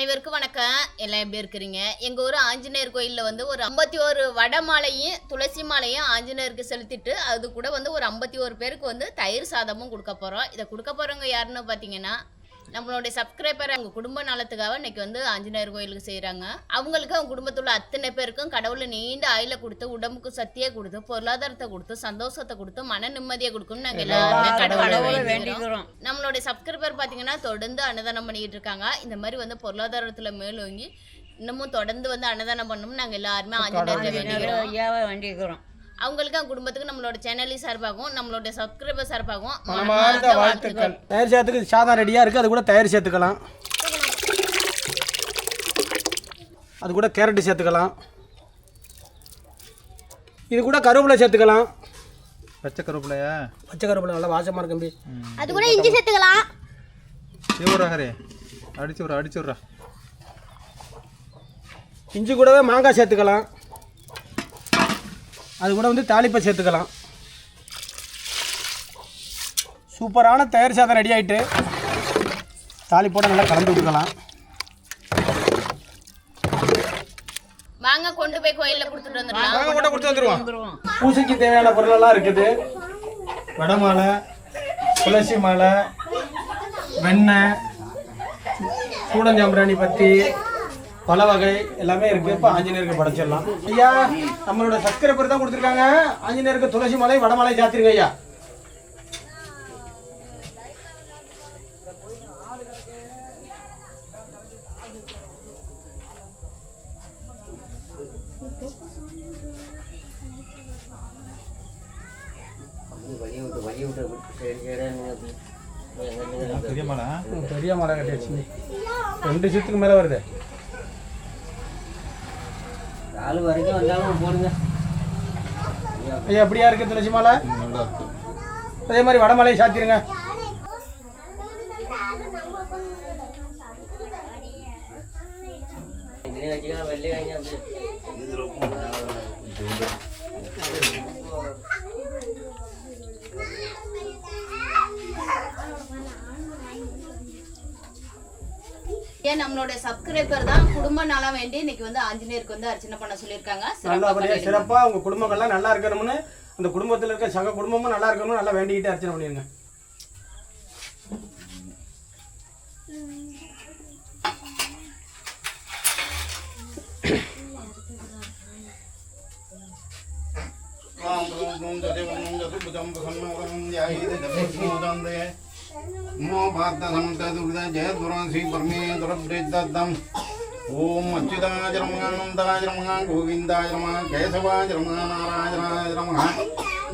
அனைவருக்கும் வணக்கம். எல்லாம் எப்படி இருக்கிறீங்க? எங்கள் ஊர் ஆஞ்சநேயர் கோயிலில் வந்து ஒரு ஐம்பத்தி ஒரு வட மாலையும் துளசி மாலையும் ஆஞ்சநேயருக்கு செலுத்திட்டு அது கூட வந்து ஒரு ஐம்பத்தி ஒரு பேருக்கு வந்து தயிர் சாதமும் கொடுக்க போகிறோம் இதை கொடுக்க போகிறவங்க யாருன்னு பார்த்தீங்கன்னா நம்மளுடைய சப்ஸ்கிரைபர் அவங்க குடும்ப நலத்துக்காக இன்னைக்கு வந்து ஆஞ்சநேயர் கோயிலுக்கு செய்கிறாங்க அவங்களுக்கு அவங்க குடும்பத்தில் உள்ள அத்தனை பேருக்கும் கடவுளை நீண்ட ஆயில கொடுத்து உடம்புக்கு சக்தியை கொடுத்து பொருளாதாரத்தை கொடுத்து சந்தோஷத்தை கொடுத்து மன நிம்மதியை கொடுக்கும்னு நாங்கள் எல்லாருமே கடவுளை வேண்டிக்கிறோம். நம்மளுடைய சப்ஸ்கிரைபர் பார்த்தீங்கன்னா தொடர்ந்து அன்னதானம் பண்ணிக்கிட்டு இருக்காங்க. இந்த மாதிரி வந்து பொருளாதாரத்தில் மேலோங்கி இன்னமும் தொடர்ந்து வந்து அன்னதானம் பண்ணணும் நாங்கள் எல்லாருமே ஆஞ்சநேயரை வேண்டிக்கிறோம். அவங்களுக்கு அவங்க குடும்பத்துக்கு நம்மளோட சேனலையும் சார்பாகவும் நம்மளோட சப்ஸ்கிரைபர் சார்பாகவும் மனமார்ந்த மனமார்ந்த வாழ்த்துக்கள். தயார் சேர்த்துக்கு சாதம் ரெடியாக இருக்குது அது கூட தயார் சேர்த்துக்கலாம். அது கூட கேரட்டு சேர்த்துக்கலாம். இது கூட கருவேப்பிலை சேர்த்துக்கலாம். பச்சை கருவேப்பிலையா? பச்சை கருவேப்பிலை நல்லா வாசமாக இருக்கும் தம்பி. அது கூட இஞ்சி சேர்த்துக்கலாம். சிவரா ஹரே அடிச்சு விட்றா அடிச்சு விட்றா. இஞ்சி கூடவே மாங்காய் சேர்த்துக்கலாம். அது கூட வந்து தாளிப்பை சேர்த்துக்கலாம். சூப்பரான தயார் சாதம் ரெடி ஆகிட்டு தாளிப்போட நல்லா கலந்து விட்டுக்கலாம் வாங்க கொண்டு போய் கோயில்ல கொடுத்துட்டு வந்துடலாம். கொண்டு கொடுத்து வந்துடுவோம் வந்துருவோம். பூசைக்கு தேவையான பொருளெல்லாம் இருக்குது. வடை மாலை துளசி மாலை வெண்ணெய் சூடஞ்சாம்பிராணி பத்தி பல வகை எல்லாமே இருக்கு. இப்போ ஆஞ்சநேயருக்கு படைச்சிடலாம். ஐயா நம்மளோட சப்ஸ்கிரைபர் தான் கொடுத்துருக்காங்க. ஆஞ்சநேயருக்கு துளசி மாலை வடமாலை சாத்திருங்க ஐயா பெரிய மாலை கட்டியாச்சு. ரெண்டு சித்துக்கு மேலே வருது. கால் வரைக்கும் வந்தாலும் போடுங்க. ஐயா அப்படியா இருக்கு துளசி துளசிமாலை அதே மாதிரி வடமலை சாத்திருங்க. வெள்ளை ஏன் நம்மளோட சப்ஸ்கிரைபர் தான் குடும்ப நலம் வேண்டி இன்னைக்கு வந்து ஆஞ்சநேயருக்கு வந்து அர்ச்சனை பண்ண சொல்லியிருக்காங்க. சிறப்பா நல்லபடியாக பண்ணிடுங்க. சிறப்பாக உங்கள் குடும்பங்கள்லாம் நல்லா இருக்கணும்னு அந்த குடும்பத்தில் இருக்க சக குடும்பமும் நல்லா இருக்கணும்னு நல்லா வேண்டிக்கிட்டு அர்ச்சனை பண்ணிடுங்க ஓம் அச்சுதாஜரமானந்தாய ఉమాపాత్తసం చతుర్దజయ దురాసి పరమేంద్రబ్రిద్దం ఓం అచ్యుతాయ రమణ అనంతాయ రమణ గోవిందాయ రమణ కేశవాయ రమణ నారాయణాయ రమణ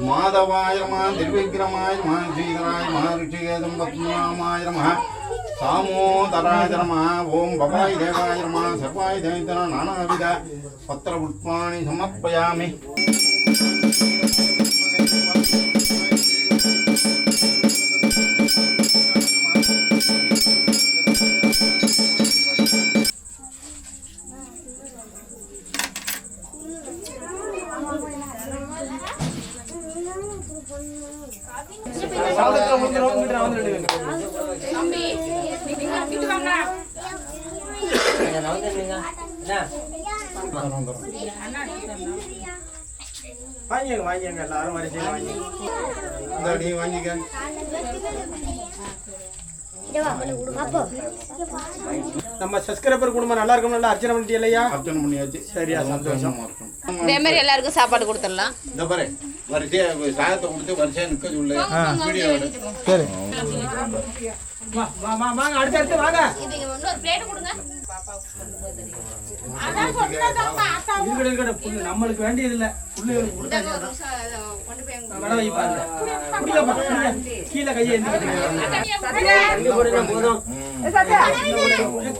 మాధవాయ రమ త్రివిక్రమాయ రమ శ్రీధరాయ రమ ఋషికేతం పద్మనామాయ రమ సామోదరాయ రమ ఓం దేవాయ సర్వాయ దైతర నానావిధ పత్ర పుష్పాణి సమర్పయామి வாங்கிங்க வாங்கிங்க எல்லாரும் வரிசையில் வாங்கிங்க இந்த நீ வாங்கிக்க நம்ம சப்ஸ்கிரைபர் குடும்பம் நல்லா இருக்கணும் நல்லா அர்ச்சனை பண்ணிட்டு இல்லையா? அர்ச்சனை பண்ணியாச்சு. சரியா சந்தோஷம். இதே மாதிரி எல்லாருக்கும் சாப்பாடு கொடுத்துடலாம். இந்த பாரு வரிசையா சாதத்தை கொடுத்து வரிசையா நிக்க சொல்லு. வாங்க அடுத்து அடுத்து வாங்க. இருக்கட்டும் இருக்கட்டும் நம்மளுக்கு வேண்டியது இல்லை. கீழே கையை போதும்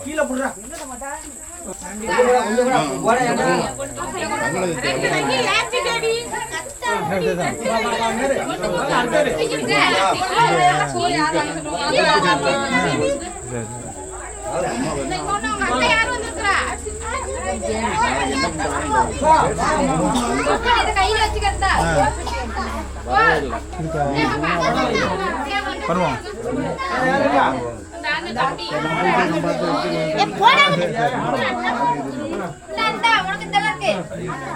கீழே போடுறா தங்களுக்கு தேவை. அடுத்தது. சரி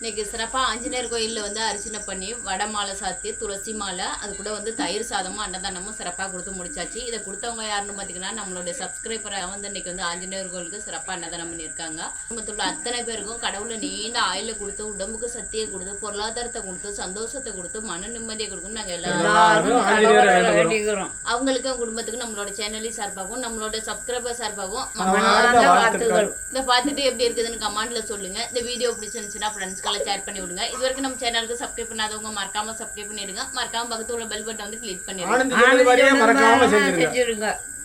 இன்னைக்கு சிறப்பாக ஆஞ்சநேயர் கோயிலில் வந்து அர்ச்சனை பண்ணி வடை மாலை சாத்தி துளசி மாலை அது கூட வந்து தயிர் சாதமும் அன்னதானமும் சிறப்பாக கொடுத்து முடிச்சாச்சு. இதை கொடுத்தவங்க யாருன்னு பார்த்தீங்கன்னா நம்மளுடைய சப்ஸ்கிரைபரை வந்து இன்னைக்கு வந்து ஆஞ்சநேயர் கோயிலுக்கு சிறப்பாக அன்னதானம் பண்ணியிருக்காங்க. குடும்பத்தில் உள்ள அத்தனை பேருக்கும் கடவுளை நீண்ட ஆயில கொடுத்து உடம்புக்கு சக்தியை கொடுத்து பொருளாதாரத்தை கொடுத்து சந்தோஷத்தை கொடுத்து மன நிம்மதியை கொடுக்கும் நாங்கள் எல்லாரும் அவங்களுக்கும் குடும்பத்துக்கும் நம்மளோட சேனலி சார்பாகவும் நம்மளோட சப்ஸ்கிரைபர் சார்பாகவும் மனமார்ந்த வாழ்த்துக்கள். இதை பார்த்துட்டு எப்படி இருக்குதுன்னு கமெண்ட்ல சொல்லுங்க. இந்த வீடியோ பிடிச்சிருந்துச்சுன்னா ஃப்ரெண்ட்ஸ்க்கெல்லாம் ஷேர் பண்ணி விடுங்க இது வரைக்கும் நம்ம சேனலுக்கு சப்ஸ்கிரைப் பண்ணாதவங்க மறக்காம சப்ஸ்கிரைப் பண்ணிடுங்க. மறக்காம பக்கத்துல உள்ள பெல் பட்டன் வந்து கிளிக் பண்ணிடுங்க. மறக்காம செஞ்சிருங்க.